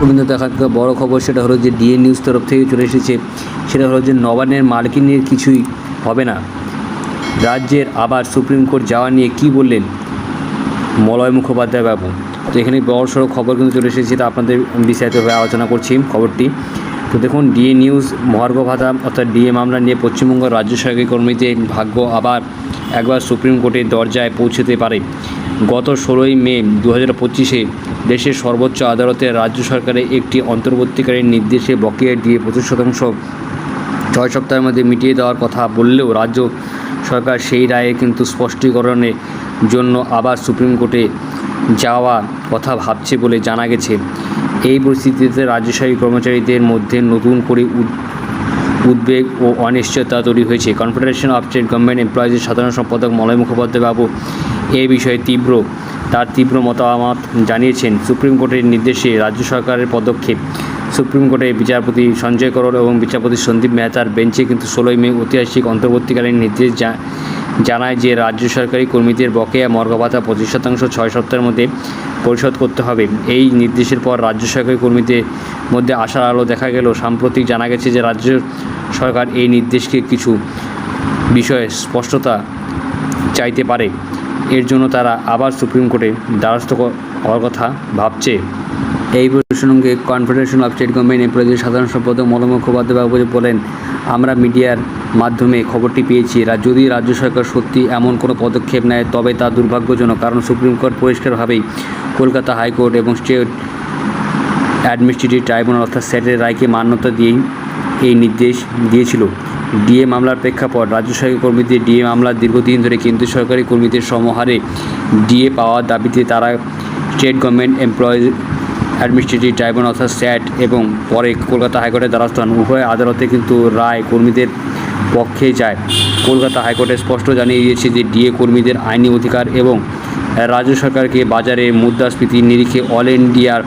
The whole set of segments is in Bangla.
রবীন্দ্র দেখার বড় খবর, সেটা হলো যে ডিএ নিউজ তরফ থেকে চলে এসেছে। সেটা হলো যে নবান্নের মার্কিনের কিছুই হবে না। রাজ্যের আবার সুপ্রিম কোর্ট যাওয়া নিয়ে কি বললেন? মলয় মুখোপাধ্যায় বাবু। তো এখানে বড় সড়ো খবর কিন্তু চলে এসেছে, তা আপনাদের বিস্তারিতভাবে আলোচনা করছি খবরটি। তো দেখুন ডিএ নিউজ, মহার্ঘ ভাতা অর্থাৎ ডিএ মামলা নিয়ে পশ্চিমবঙ্গ রাজ্য সরকারি কর্মীদের ভাগ্য আবার একবার সুপ্রিম কোর্টের দরজায় পৌঁছতে পারে। গত ষোলোই মে দু হাজার পঁচিশে দেশের সর্বোচ্চ আদালতে রাজ্য সরকারের একটি অন্তর্বর্তীকালীন নির্দেশে বকেয়া দিয়ে পঁচিশ শতাংশ, ছয় সপ্তাহের মধ্যে মিটিয়ে দেওয়ার কথা বললেও রাজ্য সরকার সেই রায়ে কিন্তু স্পষ্টীকরণের জন্য আবার সুপ্রিম কোর্টে যাওয়া কথা ভাবছে বলে জানা গেছে। এই পরিস্থিতিতে রাজ্যশাহী কর্মচারীদের মধ্যে নতুন করে উদ- উদ্বেগ ও অনিশ্চয়তা তৈরি হয়েছে। কনফেডারেশন অফ স্টেট গভর্নমেন্ট এমপ্লয়িজের সাধারণ সম্পাদক মলয় মুখোপাধ্যায় বাবু এই বিষয়ে তীব্র, তার তীব্র মতামত জানিয়েছেন সুপ্রিম কোর্টের নির্দেশে রাজ্য সরকারের পদক্ষেপ। সুপ্রিম কোর্টের বিচারপতি সঞ্জয় করল এবং বিচারপতি সন্দীপ মেহতার বেঞ্চে কিন্তু ষোলোই মে ঐতিহাসিক অন্তর্বর্তীকালীন নির্দেশ জানায় যে রাজ্য সরকারি কর্মীদের বকেয়া মর্গ ভাতা পঁচিশ শতাংশ ছয় সপ্তাহের মধ্যে পরিশোধ করতে হবে। এই নির্দেশের পর রাজ্য সরকারি কর্মীদের মধ্যে আশার আলো দেখা গেল। সাম্প্রতিক জানা গেছে যে রাজ্য সরকার এই নির্দেশকে কিছু বিষয়ে স্পষ্টতা চাইতে পারে। এর জন্য তারা আবার সুপ্রিম কোর্টে দ্বারস্থ হওয়ার কথা ভাবছে। এই প্রসঙ্গে কনফেডারেশন অফ স্টেট গভর্নমেন্ট এমপ্লয়িজের সাধারণ সম্পাদক মলয় মুখোপাধ্যায় বাবু বলেন, আমরা মিডিয়ার মাধ্যমে খবরটি পেয়েছি। যদি রাজ্য সরকার সত্যি এমন কোনো পদক্ষেপ নেয়, তবে তা দুর্ভাগ্যজনক। কারণ সুপ্রিম কোর্ট পরিষ্কারভাবেই কলকাতা হাইকোর্ট এবং স্টেট অ্যাডমিনিস্ট্রেটিভ ট্রাইব্যুনাল অর্থাৎ স্যাটের রায়কে মান্যতা দিয়েই এই নির্দেশ দিয়েছিল। ডিএ মামলার প্রেক্ষাপট, রাজ্য সরকারি কর্মীদের ডিএ মামলার দীর্ঘদিন ধরে কেন্দ্রীয় সরকারি কর্মীদের সমহারে ডিএ পাওয়ার দাবিতে তারা state government employees administrative tribunal অর্থাৎ স্যাট এবং পরে কলকাতা হাইকোর্টের দ্বারস্থ হন। উভয় আদালতে কিন্তু রায় কর্মীদের পক্ষে যায়। কলকাতা হাইকোর্টে স্পষ্ট জানিয়ে দিয়েছে যে ডিএ কর্মীদের আইনি অধিকার এবং রাজ্য সরকারকে বাজারে মুদ্রাস্ফীতির নিরিখে অল ইন্ডিয়ার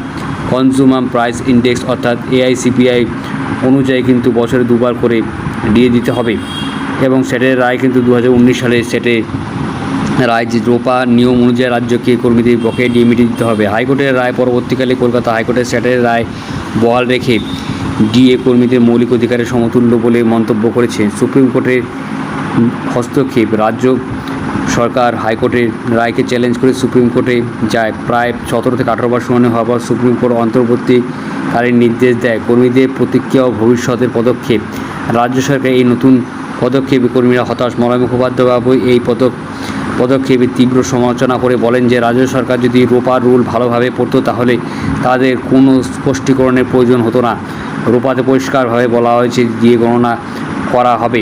কনজিউমার প্রাইস ইন্ডেক্স অর্থাৎ এআইসিপিআই অনুযায়ী কিন্তু বছরে দুবার করে দিয়ে দিতে হবে। এবং সেটের রায় কিন্তু দু হাজার উনিশ সালে সেটে রায় রোপা নিয়ম অনুযায়ী রাজ্যকে কর্মীদের বকেয়া দিয়ে মিটিয়ে দিতে হবে। হাইকোর্টের রায় পরবর্তীকালে কলকাতা হাইকোর্টের সেটের রায় বহাল রেখে ডিএ কর্মীদের মৌলিক অধিকারের সমতুল্য বলে মন্তব্য করেছে। সুপ্রিম কোর্টের হস্তক্ষেপ, রাজ্য সরকার হাইকোর্টের রায়কে চ্যালেঞ্জ করে সুপ্রিম কোর্টে যায়। প্রায় সতেরো থেকে আঠারো বার শুনানি হওয়ার পর সুপ্রিম কোর্ট অন্তর্বর্তীকালীন নির্দেশ দেয়। কর্মীদের প্রতিক্রিয়া ও ভবিষ্যতের পদক্ষেপ। রাজ্য সরকার এই নতুন পদক্ষেপে কর্মীরা হতাশ। মলয় মুখোপাধ্যায় বাবু এই পদক, পদক্ষেপে তীব্র সমালোচনা করে বলেন যে, রাজ্য সরকার যদি রোপা রুল ভালোভাবে পড়তো, তাহলে তাদের কোনো স্পষ্টীকরণের প্রয়োজন হতো না। রোপাতে পরিষ্কারভাবে বলা হয়েছে দিয়ে গণনা করা হবে।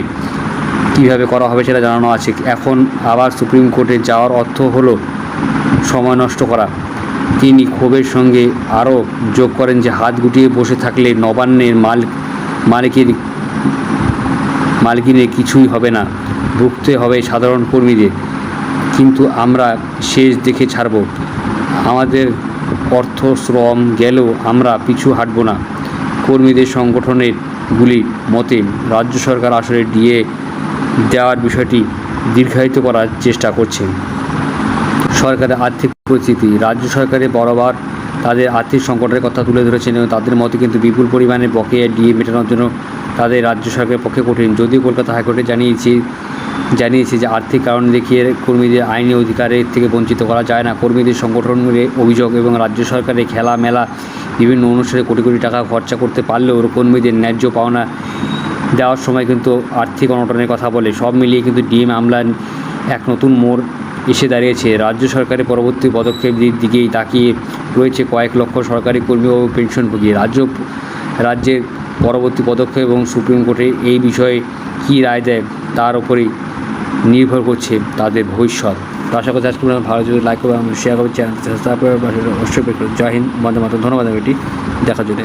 কীভাবে করা হবে সেটা জানানো আছে। এখন আবার সুপ্রিম কোর্টে যাওয়ার অর্থ হলো সময় নষ্ট করা। তিনি ক্ষোভের সঙ্গে আরও যোগ করেন যে হাত গুটিয়ে বসে থাকলে নবান্নের মাল মালিকের মালিকিনের কিছুই হবে না, ভুগতে হবে সাধারণ কর্মীদের। কিন্তু আমরা শেষ দেখে ছাড়ব। আমাদের অর্থ শ্রম গেলেও আমরা পিছু হাঁটব না। কর্মীদের সংগঠনের গুলি মতে রাজ্য সরকার আসলে ডিএ দেওয়ার বিষয়টি দীর্ঘায়িত করার চেষ্টা করছে। সরকারের আর্থিক পরিস্থিতি। রাজ্য সরকারের বরাবর তাদের আর্থিক সংকটের কথা তুলে ধরেছেন এবং তাদের মতে কিন্তু বিপুল পরিমাণে বকেয়া ডিএ মেটানোর জন্য তাদের রাজ্য সরকারের পক্ষে কঠিন। যদিও কলকাতা হাইকোর্টে জানিয়েছি, জানিয়েছে যে আর্থিক কারণ দেখিয়ে কর্মীদের আইনি অধিকারের থেকে বঞ্চিত করা যায় না। কর্মীদের সংগঠনের অভিযোগ এবং রাজ্য সরকারের খেলা মেলা বিভিন্ন অনুষ্ঠানে কোটি কোটি টাকা খরচা করতে পারলেও কর্মীদের ন্যায্য পাওনা দেওয়ার সময় কিন্তু আর্থিক অনটনের কথা বলে। সব মিলিয়ে কিন্তু ডিএ মামলা এক নতুন মোড় এসে দাঁড়িয়েছে। রাজ্য সরকারের পরবর্তী পদক্ষেপ দিকেই তাকিয়ে রয়েছে কয়েক লক্ষ সরকারি কর্মী ও পেনশনভোগী রাজ্য রাজ্যের পরবর্তী পদক্ষেপ এবং সুপ্রিম কোর্টে এই বিষয়ে কী রায় দেয় তার উপরেই নির্ভর করছে তাদের ভবিষ্যৎ। আশা করছি আজকে ভালো যদি লাইক করবেন শেয়ার করবেন করবেন অবশ্যই জয় হিন্দ মাতরম। ধন্যবাদ এটি দেখার জন্য।